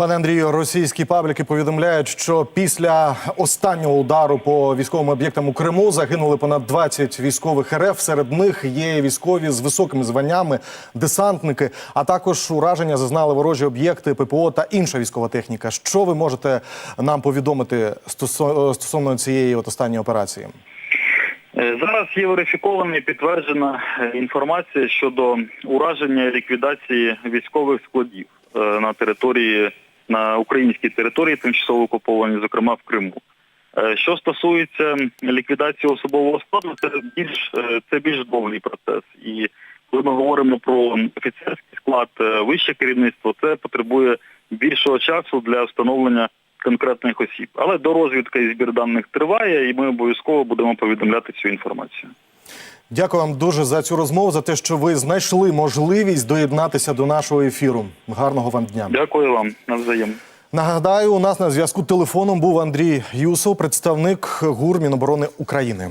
Пане Андрію, російські пабліки повідомляють, що після останнього удару по військовим об'єктам у Криму загинули понад 20 військових РФ. Серед них є військові з високими званнями, десантники, а також ураження зазнали ворожі об'єкти, ППО та інша військова техніка. Що ви можете нам повідомити стосо- стосовно цієї от останньої операції? Е, Зараз є верифікована і підтверджена е, інформація щодо ураження і ліквідації військових складів е, на території на українській території, тимчасово окупованій, зокрема в Криму. Е, Що стосується ліквідації особового складу, це більш е, це більш довгий процес. І коли ми говоримо про офіцерський склад, е, вище керівництво, це потребує більшого часу для встановлення конкретних осіб. Але до розвідка і збір даних триває, і ми обов'язково будемо повідомляти цю інформацію. Дякую вам дуже за цю розмову, за те, що ви знайшли можливість доєднатися до нашого ефіру. Гарного вам дня. Дякую вам навзаєм. Нагадаю, у нас на зв'язку телефоном був Андрій Юсов, представник ГУР Міноборони України.